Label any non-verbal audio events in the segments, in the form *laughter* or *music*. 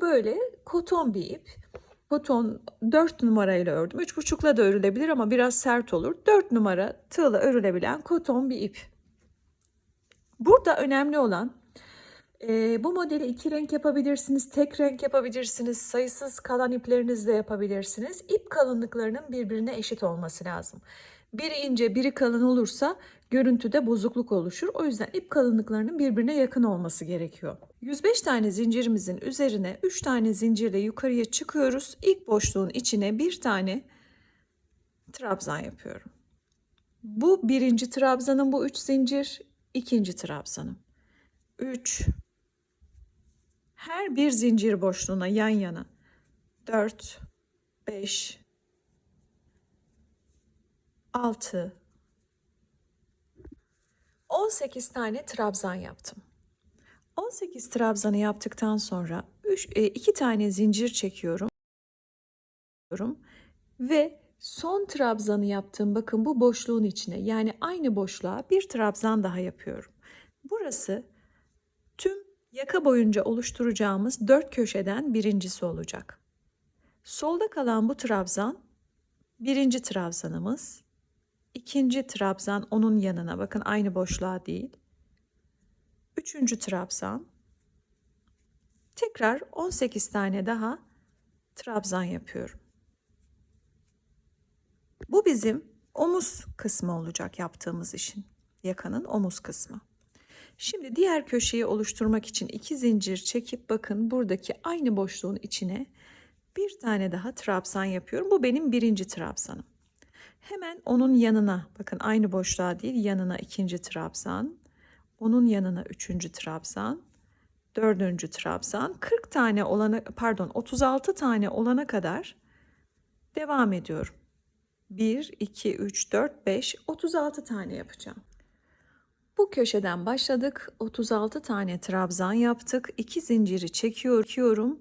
Böyle koton bir ip. Koton 4 numarayla ördüm. 3,5'la da örülebilir ama biraz sert olur. 4 numara tığla örülebilen koton bir ip. Burada önemli olan e, bu modeli iki renk yapabilirsiniz, tek renk yapabilirsiniz, sayısız kalan iplerinizle yapabilirsiniz. İp kalınlıklarının birbirine eşit olması lazım. Biri ince, biri kalın olursa görüntüde bozukluk oluşur. O yüzden ip kalınlıklarının birbirine yakın olması gerekiyor. 105 tane zincirimizin üzerine 3 tane zincirle yukarıya çıkıyoruz. İlk boşluğun içine bir tane trabzan yapıyorum. Bu birinci trabzanım bu 3 zincir, ikinci trabzanım. 3 her bir zincir boşluğuna yan yana 4 5 6 18 tane trabzan yaptım. 18 trabzanı yaptıktan sonra 3 2 tane zincir çekiyorum ve son trabzanı yaptığım bakın bu boşluğun içine yani aynı boşluğa bir trabzan daha yapıyorum. Burası tüm yaka boyunca oluşturacağımız dört köşeden birincisi olacak. Solda kalan bu trabzan birinci trabzanımız. İkinci trabzan onun yanına bakın aynı boşluğa değil. Üçüncü trabzan. Tekrar 18 tane daha trabzan yapıyorum. Bu bizim omuz kısmı olacak yaptığımız işin. Yakanın omuz kısmı. Şimdi diğer köşeyi oluşturmak için iki zincir çekip bakın buradaki aynı boşluğun içine bir tane daha trabzan yapıyorum. Bu benim birinci trabzanım. Hemen onun yanına bakın aynı boşluğa değil yanına ikinci trabzan. Onun yanına üçüncü trabzan. Dördüncü trabzan. 40 tane olana pardon 36 tane olana kadar devam ediyorum. 1, 2, 3, 4, 5, 36 tane yapacağım. Bu köşeden başladık. 36 tane trabzan yaptık. 2 zinciri çekiyorum.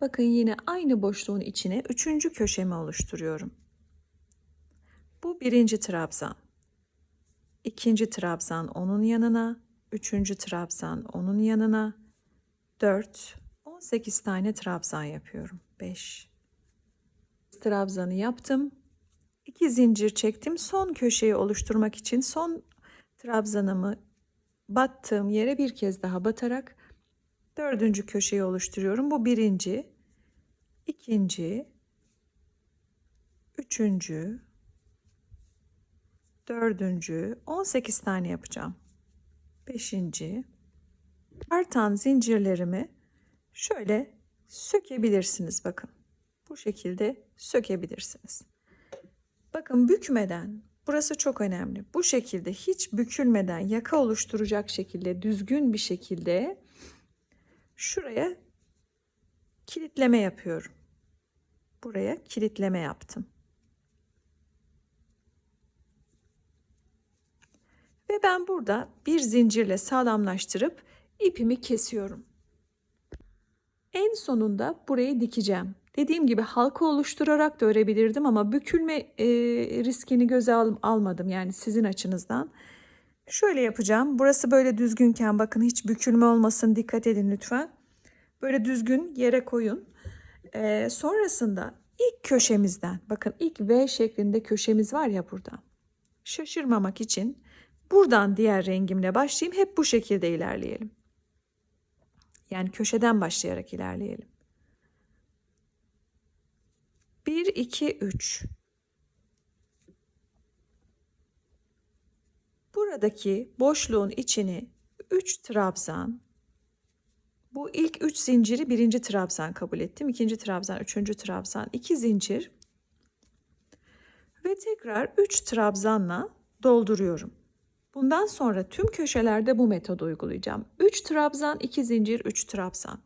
Bakın yine aynı boşluğun içine 3. köşemi oluşturuyorum. Bu birinci trabzan. ikinci trabzan onun yanına, üçüncü trabzan onun yanına, 4, 18 tane trabzan yapıyorum. 5 trabzanı yaptım. 2 zincir çektim. Son köşeyi oluşturmak için son trabzanımı battığım yere bir kez daha batarak dördüncü köşeyi oluşturuyorum. Bu birinci, ikinci, üçüncü, dördüncü, 18 tane yapacağım. Beşinci, artan zincirlerimi şöyle sökebilirsiniz bakın. Bu şekilde sökebilirsiniz. Bakın bükmeden Burası çok önemli. Bu şekilde hiç bükülmeden yaka oluşturacak şekilde düzgün bir şekilde şuraya kilitleme yapıyorum. Buraya kilitleme yaptım. Ve ben burada bir zincirle sağlamlaştırıp ipimi kesiyorum. En sonunda burayı dikeceğim. Dediğim gibi halka oluşturarak da örebilirdim ama bükülme e, riskini göze al, almadım yani sizin açınızdan. Şöyle yapacağım. Burası böyle düzgünken bakın hiç bükülme olmasın dikkat edin lütfen. Böyle düzgün yere koyun. E, sonrasında ilk köşemizden bakın ilk V şeklinde köşemiz var ya burada. Şaşırmamak için buradan diğer rengimle başlayayım. Hep bu şekilde ilerleyelim. Yani köşeden başlayarak ilerleyelim. 1, 2, 3. Buradaki boşluğun içini 3 trabzan, bu ilk 3 zinciri birinci trabzan kabul ettim. ikinci trabzan, üçüncü trabzan, 2 zincir ve tekrar 3 trabzanla dolduruyorum. Bundan sonra tüm köşelerde bu metodu uygulayacağım. 3 trabzan, 2 zincir, 3 trabzan.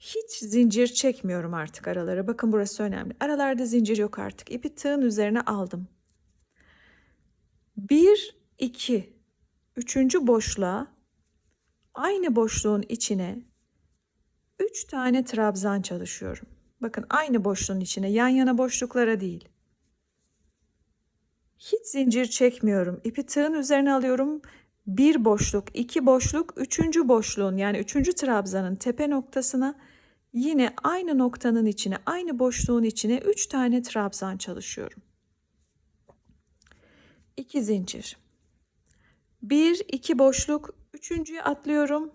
Hiç zincir çekmiyorum artık aralara. Bakın burası önemli. Aralarda zincir yok artık. İpi tığın üzerine aldım. 1 2 üçüncü boşluğa aynı boşluğun içine 3 tane trabzan çalışıyorum. Bakın aynı boşluğun içine yan yana boşluklara değil. Hiç zincir çekmiyorum. İpi tığın üzerine alıyorum. Bir boşluk, iki boşluk, üçüncü boşluğun yani üçüncü trabzanın tepe noktasına yine aynı noktanın içine, aynı boşluğun içine 3 tane trabzan çalışıyorum. 2 zincir. 1 2 boşluk, üçüncüyü atlıyorum.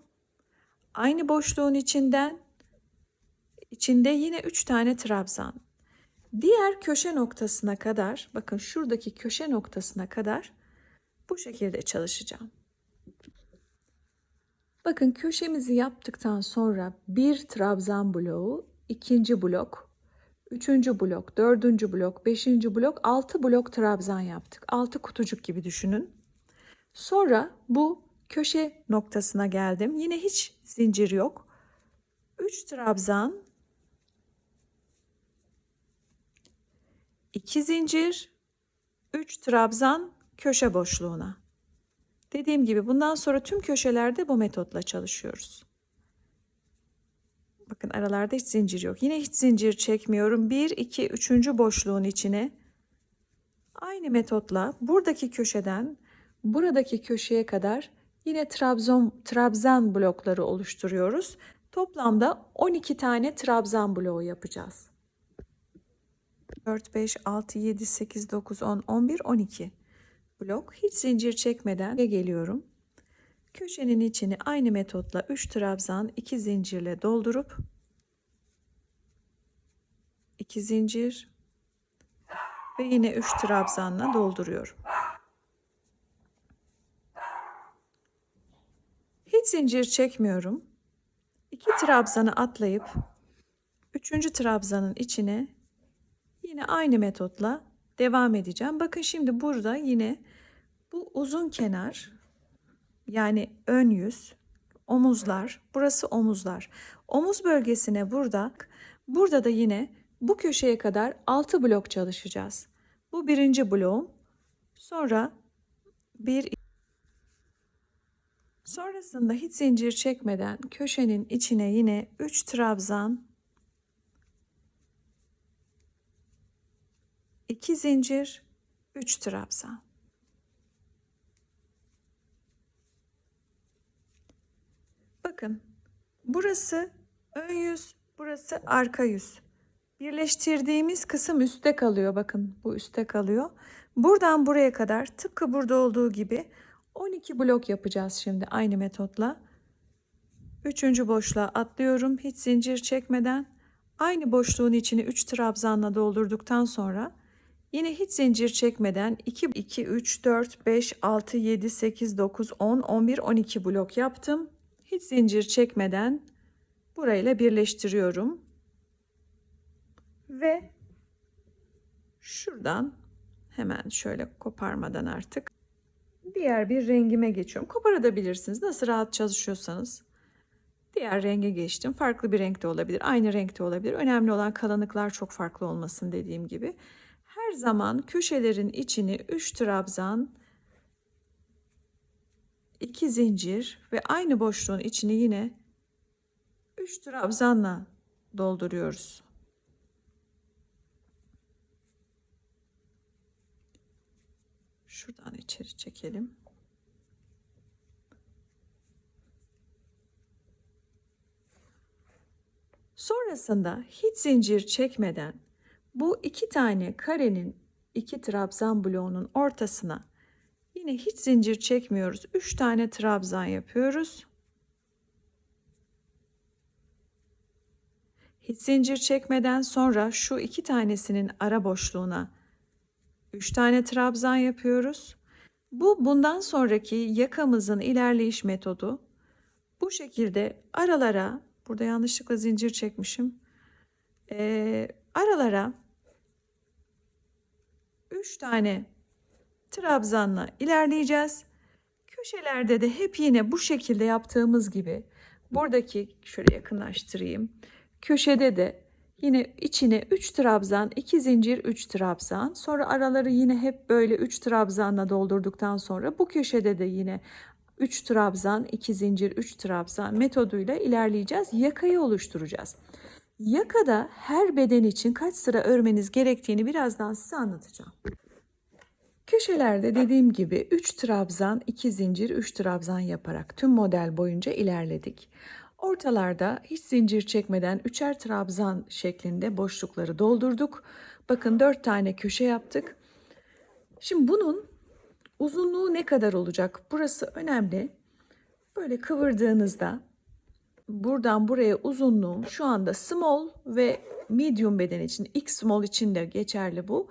Aynı boşluğun içinden içinde yine 3 tane trabzan. Diğer köşe noktasına kadar, bakın şuradaki köşe noktasına kadar bu şekilde çalışacağım. Bakın köşemizi yaptıktan sonra bir trabzan bloğu, ikinci blok, üçüncü blok, dördüncü blok, beşinci blok, altı blok trabzan yaptık. Altı kutucuk gibi düşünün. Sonra bu köşe noktasına geldim. Yine hiç zincir yok. Üç trabzan, iki zincir, üç trabzan köşe boşluğuna. Dediğim gibi bundan sonra tüm köşelerde bu metotla çalışıyoruz. Bakın aralarda hiç zincir yok. Yine hiç zincir çekmiyorum. 1, 2, 3. boşluğun içine aynı metotla buradaki köşeden buradaki köşeye kadar yine trabzon, trabzan blokları oluşturuyoruz. Toplamda 12 tane trabzan bloğu yapacağız. 4, 5, 6, 7, 8, 9, 10, 11, 12 blok. Hiç zincir çekmeden geliyorum. Köşenin içini aynı metotla 3 trabzan 2 zincirle doldurup 2 zincir ve yine 3 trabzanla dolduruyorum. Hiç zincir çekmiyorum. 2 trabzanı atlayıp 3. trabzanın içine yine aynı metotla devam edeceğim. Bakın şimdi burada yine bu uzun kenar yani ön yüz, omuzlar, burası omuzlar. Omuz bölgesine burada, burada da yine bu köşeye kadar 6 blok çalışacağız. Bu birinci bloğum. Sonra bir Sonrasında hiç zincir çekmeden köşenin içine yine 3 trabzan 2 zincir 3 trabzan Bakın burası ön yüz, burası arka yüz. Birleştirdiğimiz kısım üstte kalıyor. Bakın bu üstte kalıyor. Buradan buraya kadar tıpkı burada olduğu gibi 12 blok yapacağız şimdi aynı metotla. Üçüncü boşluğa atlıyorum hiç zincir çekmeden. Aynı boşluğun içini 3 trabzanla doldurduktan sonra yine hiç zincir çekmeden 2, 2, 3, 4, 5, 6, 7, 8, 9, 10, 11, 12 blok yaptım hiç zincir çekmeden burayla birleştiriyorum. Ve şuradan hemen şöyle koparmadan artık diğer bir rengime geçiyorum. Koparabilirsiniz. Nasıl rahat çalışıyorsanız. Diğer renge geçtim. Farklı bir renkte olabilir. Aynı renkte olabilir. Önemli olan kalınlıklar çok farklı olmasın dediğim gibi. Her zaman köşelerin içini 3 trabzan 2 zincir ve aynı boşluğun içini yine 3 trabzanla dolduruyoruz. Şuradan içeri çekelim. Sonrasında hiç zincir çekmeden bu iki tane karenin iki trabzan bloğunun ortasına Yine hiç zincir çekmiyoruz. 3 tane trabzan yapıyoruz. Hiç zincir çekmeden sonra şu iki tanesinin ara boşluğuna 3 tane trabzan yapıyoruz. Bu bundan sonraki yakamızın ilerleyiş metodu. Bu şekilde aralara, burada yanlışlıkla zincir çekmişim. Ee, aralara 3 tane trabzanla ilerleyeceğiz. Köşelerde de hep yine bu şekilde yaptığımız gibi buradaki şöyle yakınlaştırayım. Köşede de yine içine 3 trabzan, 2 zincir, 3 trabzan. Sonra araları yine hep böyle 3 trabzanla doldurduktan sonra bu köşede de yine 3 trabzan, 2 zincir, 3 trabzan metoduyla ilerleyeceğiz. Yakayı oluşturacağız. Yakada her beden için kaç sıra örmeniz gerektiğini birazdan size anlatacağım. Köşelerde dediğim gibi 3 trabzan, 2 zincir, 3 trabzan yaparak tüm model boyunca ilerledik. Ortalarda hiç zincir çekmeden üçer trabzan şeklinde boşlukları doldurduk. Bakın dört tane köşe yaptık. Şimdi bunun uzunluğu ne kadar olacak? Burası önemli. Böyle kıvırdığınızda buradan buraya uzunluğu şu anda small ve medium beden için X small için de geçerli bu.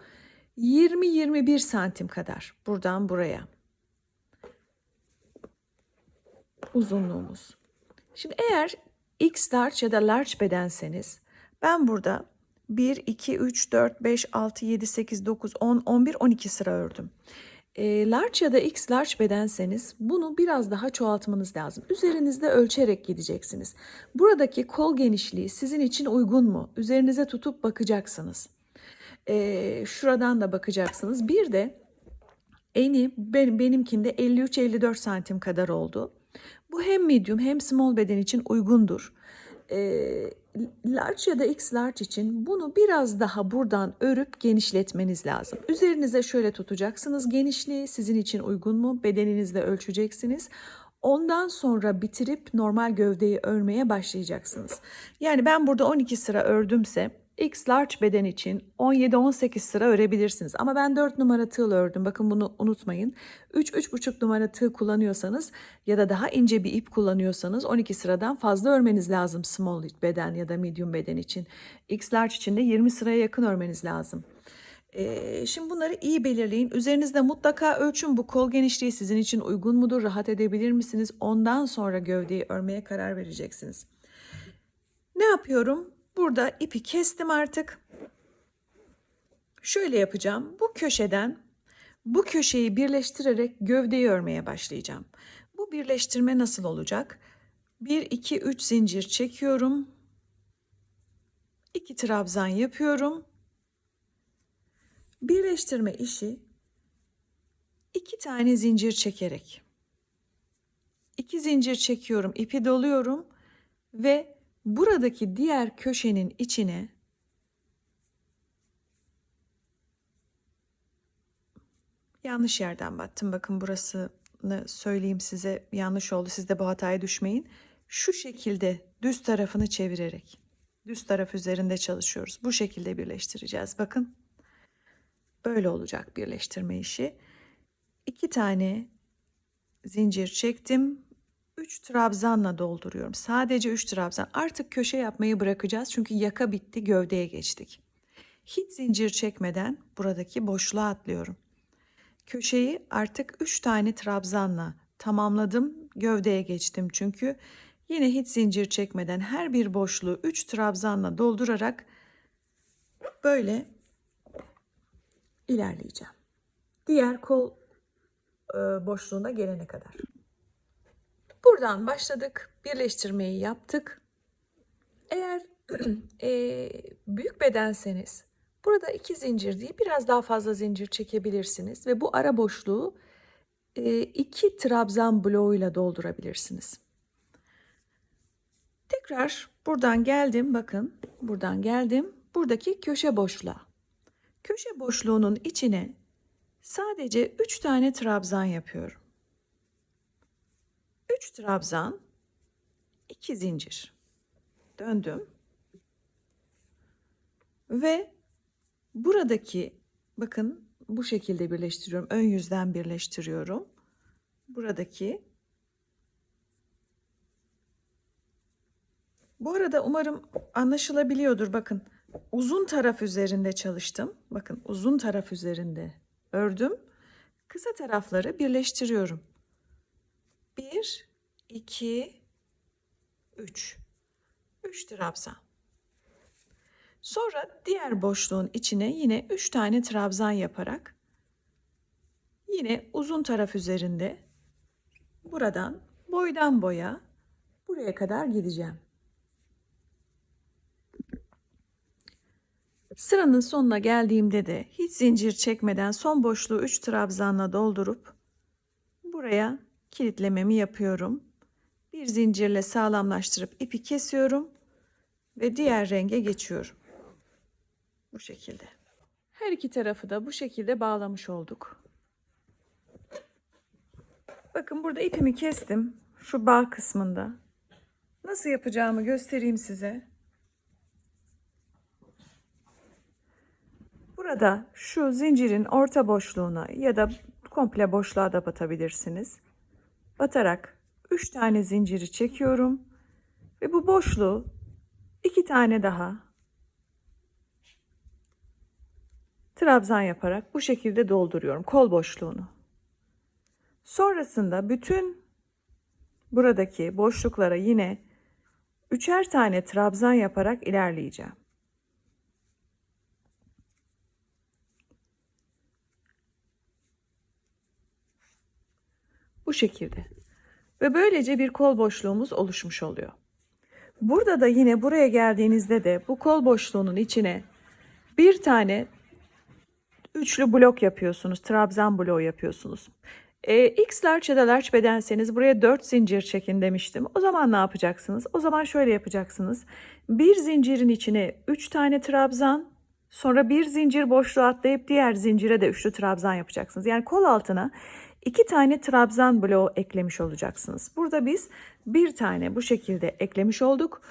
20-21 santim kadar buradan buraya uzunluğumuz. Şimdi eğer X large ya da large bedenseniz ben burada 1, 2, 3, 4, 5, 6, 7, 8, 9, 10, 11, 12 sıra ördüm. E, large ya da X large bedenseniz bunu biraz daha çoğaltmanız lazım. Üzerinizde ölçerek gideceksiniz. Buradaki kol genişliği sizin için uygun mu? Üzerinize tutup bakacaksınız. E, şuradan da bakacaksınız. Bir de eni benim, benimkinde 53-54 santim kadar oldu. Bu hem medium hem small beden için uygundur. Ee, large ya da X large için bunu biraz daha buradan örüp genişletmeniz lazım. Üzerinize şöyle tutacaksınız genişliği sizin için uygun mu? Bedeninizle ölçeceksiniz. Ondan sonra bitirip normal gövdeyi örmeye başlayacaksınız. Yani ben burada 12 sıra ördümse X large beden için 17-18 sıra örebilirsiniz. Ama ben 4 numara tığ ördüm. Bakın bunu unutmayın. 3-3,5 numara tığ kullanıyorsanız ya da daha ince bir ip kullanıyorsanız 12 sıradan fazla örmeniz lazım small beden ya da medium beden için. X large için de 20 sıraya yakın örmeniz lazım. Ee, şimdi bunları iyi belirleyin. Üzerinizde mutlaka ölçün bu kol genişliği sizin için uygun mudur? Rahat edebilir misiniz? Ondan sonra gövdeyi örmeye karar vereceksiniz. Ne yapıyorum? Burada ipi kestim artık. Şöyle yapacağım. Bu köşeden bu köşeyi birleştirerek gövdeyi örmeye başlayacağım. Bu birleştirme nasıl olacak? 1 2 3 zincir çekiyorum. 2 trabzan yapıyorum. Birleştirme işi iki tane zincir çekerek. 2 zincir çekiyorum, ipi doluyorum ve buradaki diğer köşenin içine yanlış yerden battım. Bakın burasını söyleyeyim size yanlış oldu. Siz de bu hataya düşmeyin. Şu şekilde düz tarafını çevirerek düz taraf üzerinde çalışıyoruz. Bu şekilde birleştireceğiz. Bakın böyle olacak birleştirme işi. İki tane zincir çektim. 3 trabzanla dolduruyorum. Sadece 3 trabzan. Artık köşe yapmayı bırakacağız çünkü yaka bitti, gövdeye geçtik. Hiç zincir çekmeden buradaki boşluğa atlıyorum. Köşeyi artık 3 tane trabzanla tamamladım. Gövdeye geçtim çünkü. Yine hiç zincir çekmeden her bir boşluğu 3 trabzanla doldurarak böyle ilerleyeceğim. Diğer kol e, boşluğuna gelene kadar. Buradan başladık. Birleştirmeyi yaptık. Eğer *clears throat* e, büyük bedenseniz burada iki zincir değil biraz daha fazla zincir çekebilirsiniz ve bu ara boşluğu e, iki trabzan bloğuyla doldurabilirsiniz. Tekrar buradan geldim bakın buradan geldim buradaki köşe boşluğa. Köşe boşluğunun içine sadece 3 tane trabzan yapıyorum. 3 trabzan, 2 zincir. Döndüm. Ve buradaki bakın bu şekilde birleştiriyorum. Ön yüzden birleştiriyorum. Buradaki Bu arada umarım anlaşılabiliyordur. Bakın uzun taraf üzerinde çalıştım. Bakın uzun taraf üzerinde ördüm. Kısa tarafları birleştiriyorum. 1, 2, 3. 3 trabzan. Sonra diğer boşluğun içine yine 3 tane trabzan yaparak yine uzun taraf üzerinde buradan boydan boya buraya kadar gideceğim. Sıranın sonuna geldiğimde de hiç zincir çekmeden son boşluğu 3 trabzanla doldurup buraya kilitlememi yapıyorum. Bir zincirle sağlamlaştırıp ipi kesiyorum ve diğer renge geçiyorum. Bu şekilde. Her iki tarafı da bu şekilde bağlamış olduk. Bakın burada ipimi kestim. Şu bağ kısmında. Nasıl yapacağımı göstereyim size. Burada şu zincirin orta boşluğuna ya da komple boşluğa da batabilirsiniz. Batarak 3 tane zinciri çekiyorum ve bu boşluğu iki tane daha trabzan yaparak bu şekilde dolduruyorum kol boşluğunu. Sonrasında bütün buradaki boşluklara yine üçer tane trabzan yaparak ilerleyeceğim. Bu şekilde. Ve böylece bir kol boşluğumuz oluşmuş oluyor. Burada da yine buraya geldiğinizde de bu kol boşluğunun içine bir tane üçlü blok yapıyorsunuz. Trabzan bloğu yapıyorsunuz. E, X large ya da large bedenseniz buraya 4 zincir çekin demiştim. O zaman ne yapacaksınız? O zaman şöyle yapacaksınız. Bir zincirin içine 3 tane trabzan, sonra bir zincir boşluğu atlayıp diğer zincire de üçlü trabzan yapacaksınız. Yani kol altına iki tane trabzan bloğu eklemiş olacaksınız. Burada biz bir tane bu şekilde eklemiş olduk.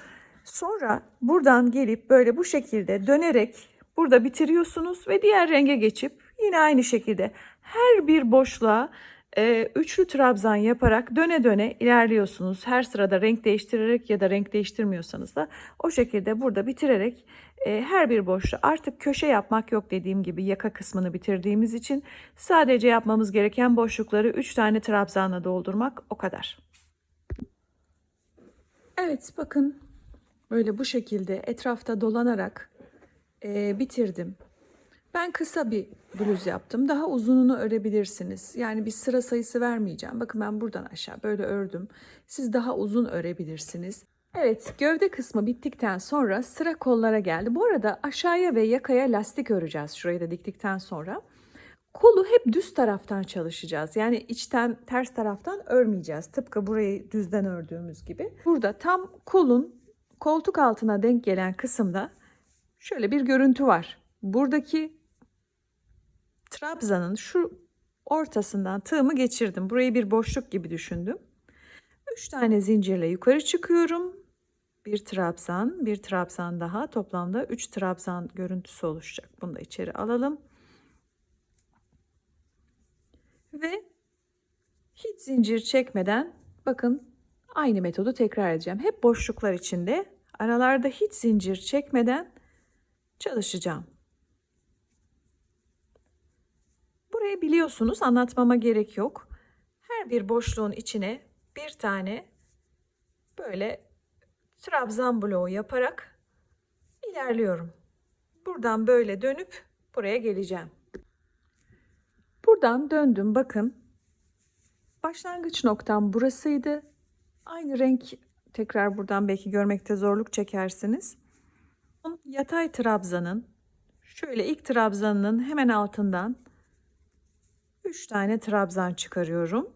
Sonra buradan gelip böyle bu şekilde dönerek burada bitiriyorsunuz ve diğer renge geçip yine aynı şekilde her bir boşluğa e, üçlü trabzan yaparak döne döne ilerliyorsunuz. Her sırada renk değiştirerek ya da renk değiştirmiyorsanız da o şekilde burada bitirerek e, her bir boşluğu artık köşe yapmak yok dediğim gibi yaka kısmını bitirdiğimiz için sadece yapmamız gereken boşlukları 3 tane trabzanla doldurmak o kadar. Evet bakın böyle bu şekilde etrafta dolanarak e, bitirdim. Ben kısa bir bluz yaptım. Daha uzununu örebilirsiniz. Yani bir sıra sayısı vermeyeceğim. Bakın ben buradan aşağı böyle ördüm. Siz daha uzun örebilirsiniz. Evet gövde kısmı bittikten sonra sıra kollara geldi. Bu arada aşağıya ve yakaya lastik öreceğiz şurayı da diktikten sonra. Kolu hep düz taraftan çalışacağız. Yani içten ters taraftan örmeyeceğiz. Tıpkı burayı düzden ördüğümüz gibi. Burada tam kolun koltuk altına denk gelen kısımda şöyle bir görüntü var. Buradaki trabzanın şu ortasından tığımı geçirdim. Burayı bir boşluk gibi düşündüm. 3 tane zincirle yukarı çıkıyorum. Bir trabzan, bir trabzan daha. Toplamda 3 trabzan görüntüsü oluşacak. Bunu da içeri alalım. Ve hiç zincir çekmeden bakın aynı metodu tekrar edeceğim. Hep boşluklar içinde aralarda hiç zincir çekmeden çalışacağım. Burayı biliyorsunuz anlatmama gerek yok. Her bir boşluğun içine bir tane böyle trabzan bloğu yaparak ilerliyorum. Buradan böyle dönüp buraya geleceğim. Buradan döndüm bakın. Başlangıç noktam burasıydı. Aynı renk tekrar buradan belki görmekte zorluk çekersiniz. Yatay trabzanın şöyle ilk trabzanının hemen altından 3 tane trabzan çıkarıyorum.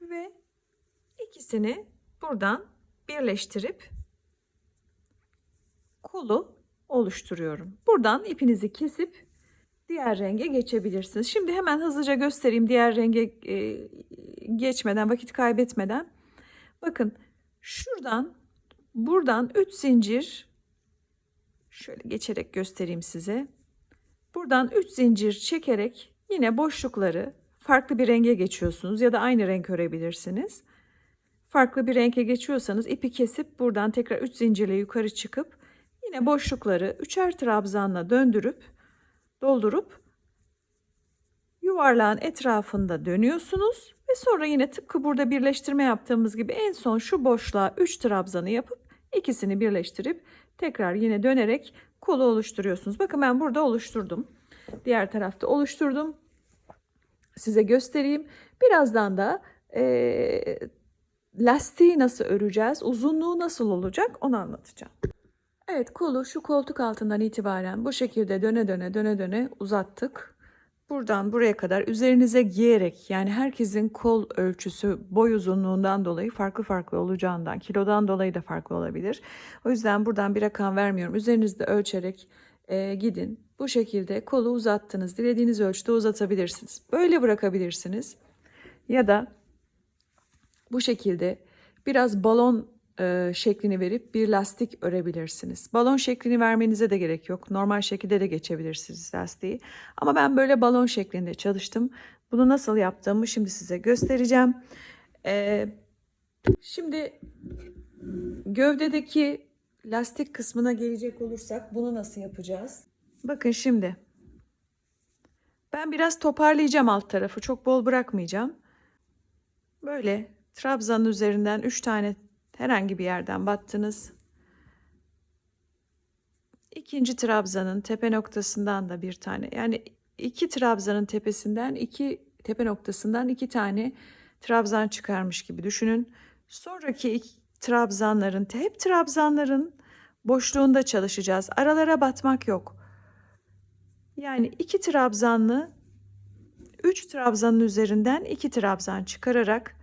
Ve ikisini buradan birleştirip kolu oluşturuyorum. Buradan ipinizi kesip diğer renge geçebilirsiniz. Şimdi hemen hızlıca göstereyim diğer renge e, geçmeden, vakit kaybetmeden. Bakın şuradan buradan 3 zincir şöyle geçerek göstereyim size. Buradan 3 zincir çekerek yine boşlukları farklı bir renge geçiyorsunuz ya da aynı renk örebilirsiniz. Farklı bir renge geçiyorsanız ipi kesip buradan tekrar 3 zincirle yukarı çıkıp yine boşlukları üçer trabzanla döndürüp doldurup yuvarlağın etrafında dönüyorsunuz ve sonra yine tıpkı burada birleştirme yaptığımız gibi en son şu boşluğa 3 trabzanı yapıp ikisini birleştirip tekrar yine dönerek kolu oluşturuyorsunuz. Bakın ben burada oluşturdum. Diğer tarafta oluşturdum. Size göstereyim. Birazdan da e, lastiği nasıl öreceğiz, uzunluğu nasıl olacak onu anlatacağım. Evet kolu şu koltuk altından itibaren bu şekilde döne döne döne döne uzattık. Buradan buraya kadar üzerinize giyerek yani herkesin kol ölçüsü boy uzunluğundan dolayı farklı farklı olacağından kilodan dolayı da farklı olabilir. O yüzden buradan bir rakam vermiyorum. Üzerinizde ölçerek e, gidin. Bu şekilde kolu uzattınız. Dilediğiniz ölçüde uzatabilirsiniz. Böyle bırakabilirsiniz. Ya da bu şekilde biraz balon e, şeklini verip bir lastik örebilirsiniz. Balon şeklini vermenize de gerek yok. Normal şekilde de geçebilirsiniz lastiği. Ama ben böyle balon şeklinde çalıştım. Bunu nasıl yaptığımı şimdi size göstereceğim. Ee, şimdi gövdedeki lastik kısmına gelecek olursak bunu nasıl yapacağız? Bakın şimdi. Ben biraz toparlayacağım alt tarafı. Çok bol bırakmayacağım. Böyle trabzanın üzerinden 3 tane herhangi bir yerden battınız. İkinci trabzanın tepe noktasından da bir tane. Yani iki trabzanın tepesinden iki tepe noktasından iki tane trabzan çıkarmış gibi düşünün. Sonraki iki trabzanların hep trabzanların boşluğunda çalışacağız. Aralara batmak yok. Yani iki trabzanlı 3 trabzanın üzerinden 2 trabzan çıkararak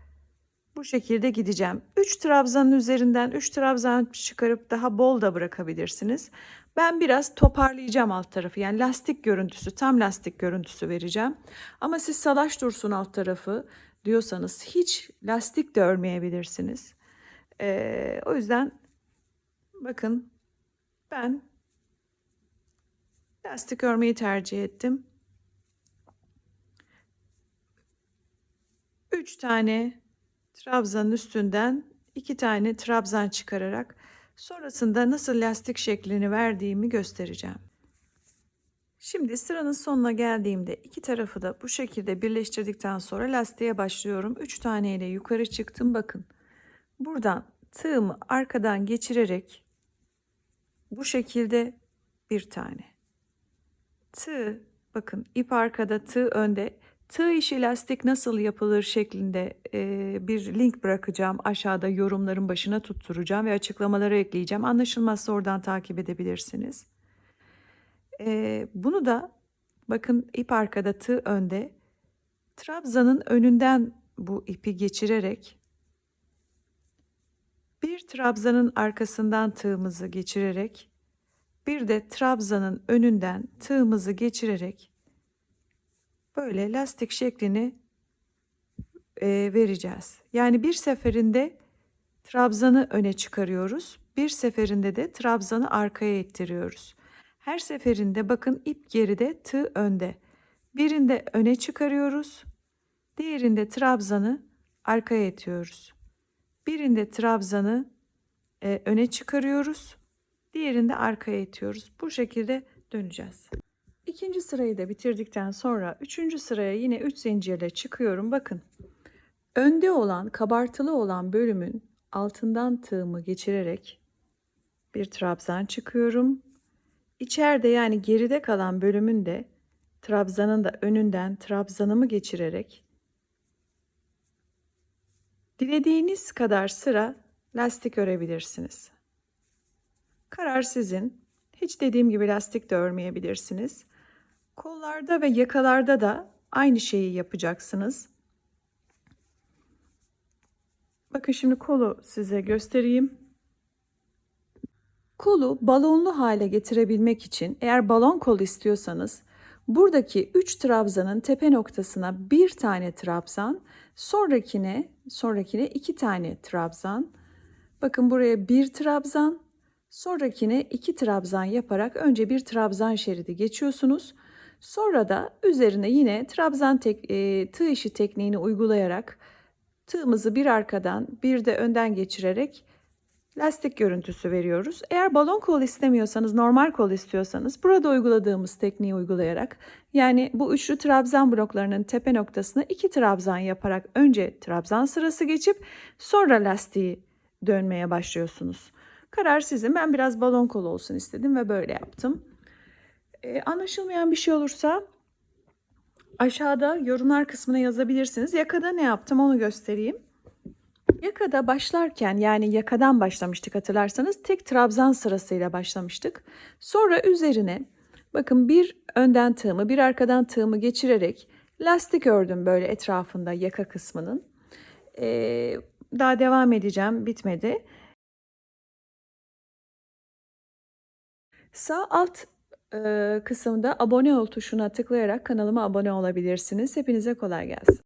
bu şekilde gideceğim. 3 trabzanın üzerinden 3 trabzan çıkarıp daha bol da bırakabilirsiniz. Ben biraz toparlayacağım alt tarafı. Yani lastik görüntüsü, tam lastik görüntüsü vereceğim. Ama siz salaş dursun alt tarafı diyorsanız hiç lastik de örmeyebilirsiniz. Ee, o yüzden bakın ben lastik örmeyi tercih ettim. 3 tane trabzanın üstünden 2 tane trabzan çıkararak sonrasında nasıl lastik şeklini verdiğimi göstereceğim. Şimdi sıranın sonuna geldiğimde iki tarafı da bu şekilde birleştirdikten sonra lastiğe başlıyorum. 3 tane ile yukarı çıktım bakın. Buradan tığımı arkadan geçirerek bu şekilde bir tane. Tığ bakın ip arkada tığ önde Tığ işi lastik nasıl yapılır şeklinde e, bir link bırakacağım. Aşağıda yorumların başına tutturacağım ve açıklamaları ekleyeceğim. Anlaşılmazsa oradan takip edebilirsiniz. E, bunu da bakın ip arkada tığ önde. Trabzanın önünden bu ipi geçirerek bir trabzanın arkasından tığımızı geçirerek bir de trabzanın önünden tığımızı geçirerek böyle lastik şeklini e, vereceğiz. Yani bir seferinde trabzanı öne çıkarıyoruz. Bir seferinde de trabzanı arkaya ittiriyoruz. Her seferinde bakın ip geride, tığ önde. Birinde öne çıkarıyoruz. Diğerinde trabzanı arkaya itiyoruz. Birinde trabzanı e, öne çıkarıyoruz. Diğerinde arkaya itiyoruz. Bu şekilde döneceğiz. İkinci sırayı da bitirdikten sonra üçüncü sıraya yine 3 zincirle çıkıyorum. Bakın önde olan kabartılı olan bölümün altından tığımı geçirerek bir trabzan çıkıyorum. İçeride yani geride kalan bölümün de trabzanın da önünden trabzanımı geçirerek dilediğiniz kadar sıra lastik örebilirsiniz. Karar sizin. Hiç dediğim gibi lastik de örmeyebilirsiniz. Kollarda ve yakalarda da aynı şeyi yapacaksınız. Bakın şimdi kolu size göstereyim. Kolu balonlu hale getirebilmek için eğer balon kol istiyorsanız buradaki 3 trabzanın tepe noktasına bir tane trabzan, sonrakine sonrakine 2 tane trabzan. Bakın buraya bir trabzan, sonrakine 2 trabzan yaparak önce bir trabzan şeridi geçiyorsunuz. Sonra da üzerine yine trabzan tek, e, tığ işi tekniğini uygulayarak tığımızı bir arkadan bir de önden geçirerek lastik görüntüsü veriyoruz. Eğer balon kol istemiyorsanız, normal kol istiyorsanız burada uyguladığımız tekniği uygulayarak yani bu üçlü trabzan bloklarının tepe noktasına iki trabzan yaparak önce trabzan sırası geçip sonra lastiği dönmeye başlıyorsunuz. Karar sizin. Ben biraz balon kol olsun istedim ve böyle yaptım. Ee, anlaşılmayan bir şey olursa aşağıda yorumlar kısmına yazabilirsiniz. Yakada ne yaptım onu göstereyim. Yakada başlarken yani yakadan başlamıştık hatırlarsanız tek trabzan sırasıyla başlamıştık. Sonra üzerine bakın bir önden tığımı bir arkadan tığımı geçirerek lastik ördüm böyle etrafında yaka kısmının. Ee, daha devam edeceğim bitmedi. Sağ alt kısımda abone ol tuşuna tıklayarak kanalıma abone olabilirsiniz. Hepinize kolay gelsin.